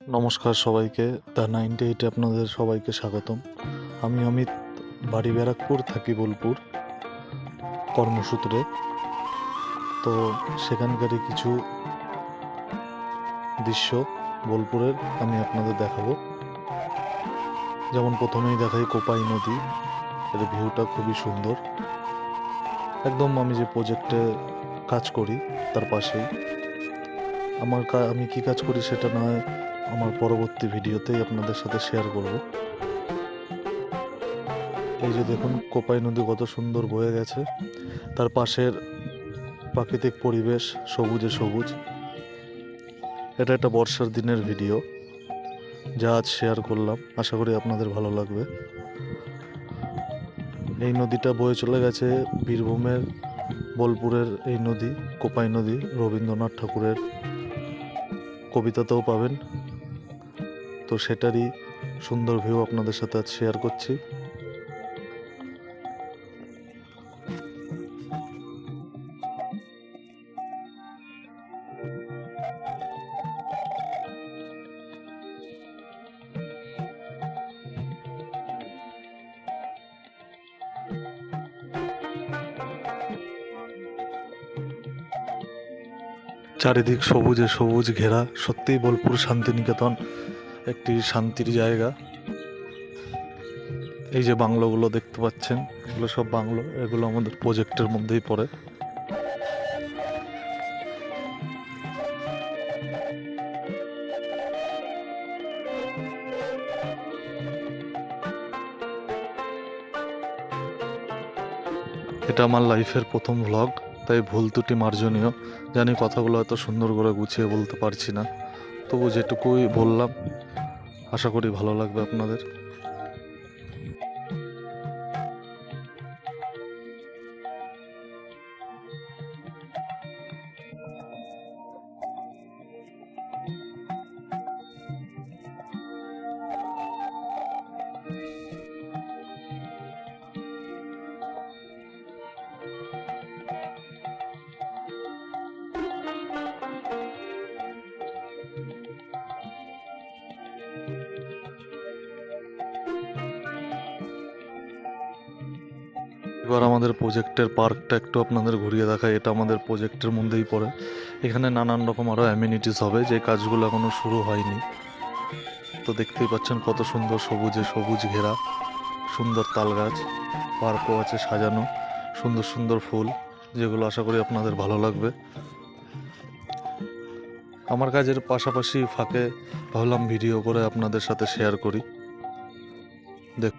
নমস্কার সবাইকে। The ninety এইটে আপনাদের সবাইকে স্বাগতম। আমি অমিত, বাড়ি ব্যারাকপুর, থাকি বোলপুর কর্মসূত্রে। তো সেখানকারই কিছু দৃশ্য বোলপুরের আমি আপনাদের দেখাবো। যেমন প্রথমেই দেখাই কোপাই নদী। এর ভিউটা খুবই সুন্দর। একদম আমি যে প্রজেক্টে কাজ করি, তার পাশেই। আমার আমি কি কাজ করি সেটা নয় আমার পরবর্তী ভিডিওতেই আপনাদের সাথে শেয়ার করব। এই যে দেখুন, কোপাই নদী কত সুন্দর বয়ে গেছে। তার পাশের প্রাকৃতিক পরিবেশ সবুজে সবুজ। এটা একটা বর্ষার দিনের ভিডিও যা আজ শেয়ার করলাম। আশা করি আপনাদের ভালো লাগবে। এই নদীটা বয়ে চলে গেছে বীরভূমের, বোলপুরের এই নদী, কোপাই নদী, রবীন্দ্রনাথ ঠাকুরের। কবিতাতেও পাবেন। তো সেটারই সুন্দর ভিউ আপনাদের সাথে আজ শেয়ার করছি। চারিদিক সবুজে সবুজ ঘেরা, সত্যিই বোলপুর শান্তিনিকেতন। একটি শান্তির জায়গা। এই যে বাংলোগুলো দেখতে পাচ্ছেন, এগুলো সব বাংলো, এগুলো আমাদের প্রজেক্টের মধ্যেই পড়ে। এটা আমার লাইফের প্রথম ভ্লগ তাই ভুল ত্রুটি মার্জনীয়। জানি কথাগুলো হয়তো সুন্দর করে গুছিয়ে বলতে পারছি না। তবু যেটুকুই বললাম আশা করি ভালো লাগবে আপনাদের। এবার আমাদের প্রজেক্টের পার্কটা একটু আপনাদের ঘুরিয়ে দেখায় এটা আমাদের প্রজেক্টের মধ্যেই পড়ে। এখানে নানান রকম আরও অ্যামিনিটিস হবে। যে কাজগুলো এখনও শুরু হয়নি। তো দেখতেই পাচ্ছেন কত সুন্দর সবুজে সবুজ ঘেরা। সুন্দর তাল গাছ পার্কও আছে সাজানো। সুন্দর সুন্দর ফুল, যেগুলো আশা করি আপনাদের ভালো লাগবে। আমার কাজের পাশাপাশি ফাঁকে ভাবলাম ভিডিও করে আপনাদের সাথে শেয়ার করি। দেখ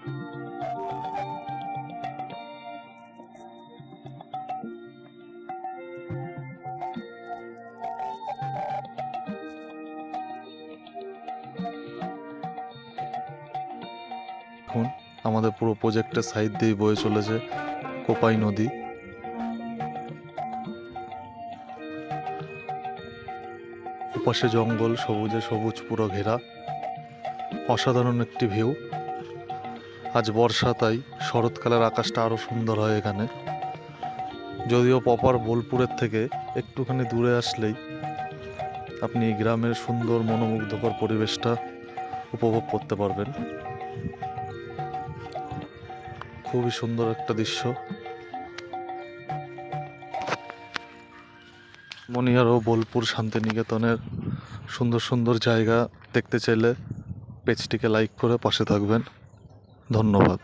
দেখুন আমাদের পুরো প্রজেক্টের সাইড দিয়ে বয়ে চলেছে কোপাই নদী। ওপাশে জঙ্গল, সবুজে সবুজ, পুরো ঘেরা। অসাধারণ একটি ভিউ আজ বর্ষা, তাই শরৎকালের আকাশটা আরও সুন্দর হয় এখানে। যদিও পপার বোলপুরের থেকে একটুখানি দূরে আসলেই আপনি গ্রামের সুন্দর, মনোমুগ্ধকর পরিবেশটা উপভোগ করতে পারবেন। খুবই সুন্দর একটা দৃশ্য। মনিহার ও বোলপুর শান্তিনিকেতনের সুন্দর সুন্দর জায়গা দেখতে চাইলে পেজটিকে লাইক করে পাশে থাকবেন। ধন্যবাদ।